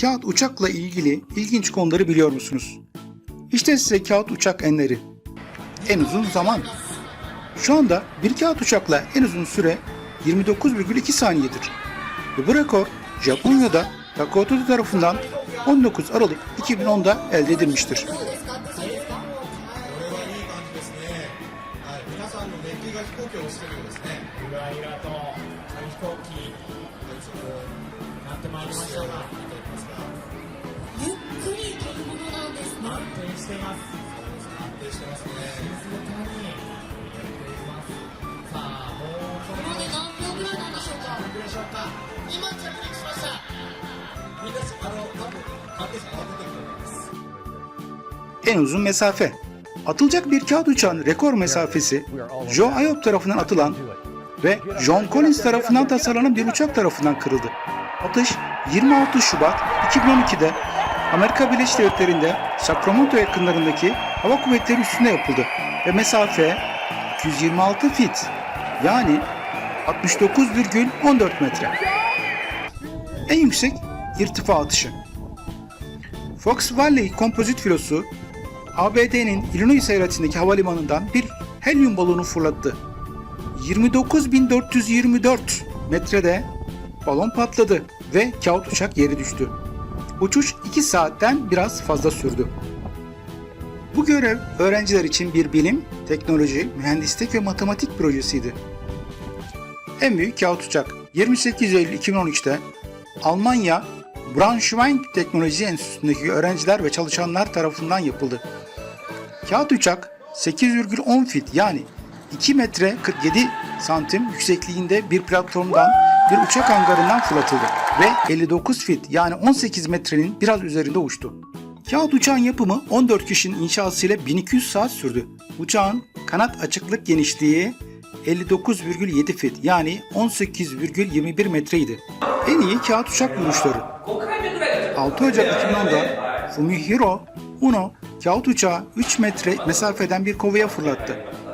kağıt uçakla ilgili ilginç konuları biliyor musunuz? İşte size kağıt uçak enleri. En uzun zaman. Şu anda bir kağıt uçakla en uzun süre 29,2 saniyedir. Ve bu rekor Japonya'da Takoto tarafından 19 Aralık 2010'da elde edilmiştir. これはいい感じですね。はい、皆さんの熱気が飛行機を押してるようですね。ゆらゆらと紙飛行機なってまいりましたがゆっくり飛ぶものなんですね。安定しています安定してますね。静かにやっていますさあもうそろこれで何秒ぐらいなんでしょうか。そろでしょうか今着陸しました。みんなあの多分関係者慌ててると思います。 En uzun mesafe. Atılacak bir kağıt uçağın rekor mesafesi Joe Ayob tarafından atılan ve John Collins tarafından tasarlanan bir uçak tarafından kırıldı. Atış 26 Şubat 2012'de Amerika Birleşik Devletleri'nde Sacramento yakınlarındaki hava kuvvetleri üstünde yapıldı ve mesafe 226 fit yani 69,14 metre. En yüksek irtifa atışı. Fox Valley kompozit filosu ABD'nin Illinois eyaletindeki havalimanından bir helyum balonu fırlattı. 29.424 metrede balon patladı ve kağıt uçak yere düştü. Uçuş 2 saatten biraz fazla sürdü. Bu görev öğrenciler için bir bilim, teknoloji, mühendislik ve matematik projesiydi. En büyük kağıt uçak 28 Eylül 2013'te Almanya Braunschweig Teknoloji Enstitüsü'ndeki öğrenciler ve çalışanlar tarafından yapıldı. Kağıt uçak 8,10 fit yani 2 metre 47 santim yüksekliğinde bir platformdan bir uçak hangarından fırlatıldı ve 59 fit yani 18 metrenin biraz üzerinde uçtu. Kağıt uçağın yapımı 14 kişinin inşasıyla 1200 saat sürdü. Uçağın kanat açıklık genişliği 59,7 fit yani 18,21 metreydi. En iyi kağıt uçak vuruşları 6 Ocak 2010'da Fumihiro Uno kağıt uçağı 3 metre mesafeden bir kovaya fırlattı.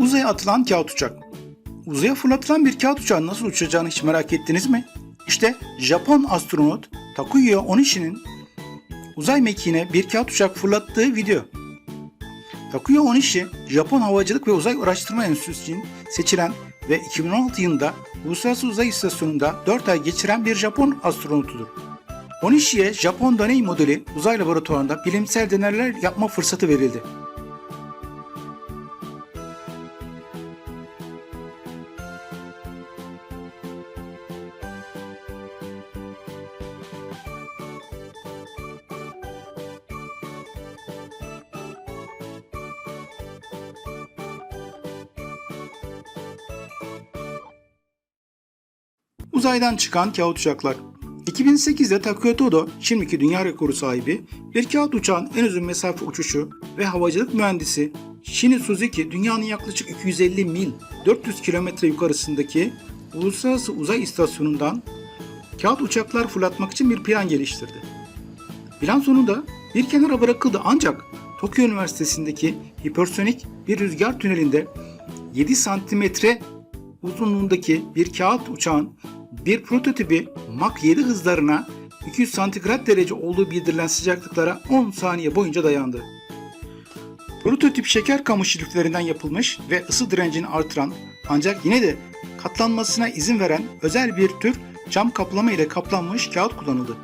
Uzaya atılan kağıt uçak. Uzaya fırlatılan bir kağıt uçağın nasıl uçacağını hiç merak ettiniz mi? İşte Japon astronot Takuya Onishi'nin uzay mekiğine bir kağıt uçak fırlattığı video. Takuya Onishi, Japon Havacılık ve Uzay Araştırma Enstitüsü için seçilen ve 2016 yılında Uluslararası Uzay İstasyonu'nda 4 ay geçiren bir Japon astronotudur. Onishi'ye Japon deney modeli uzay laboratuvarında bilimsel deneyler yapma fırsatı verildi. Uzaydan çıkan kağıt uçaklar. 2008'de Takeo Todo, şimdiki dünya rekoru sahibi, bir kağıt uçağın en uzun mesafe uçuşu ve havacılık mühendisi Shini Suzuki dünyanın yaklaşık 250 mil 400 kilometre yukarısındaki Uluslararası Uzay İstasyonu'ndan kağıt uçaklar fırlatmak için bir plan geliştirdi. Plan sonunda bir kenara bırakıldı ancak Tokyo Üniversitesi'ndeki hipersonik bir rüzgar tünelinde 7 santimetre uzunluğundaki bir kağıt uçağın bir prototipi Mach 7 hızlarına 200 santigrat derece olduğu bildirilen sıcaklıklara 10 saniye boyunca dayandı. Prototip şeker kamışı liflerinden yapılmış ve ısı direncini artıran ancak yine de katlanmasına izin veren özel bir tür cam kaplama ile kaplanmış kağıt kullanıldı.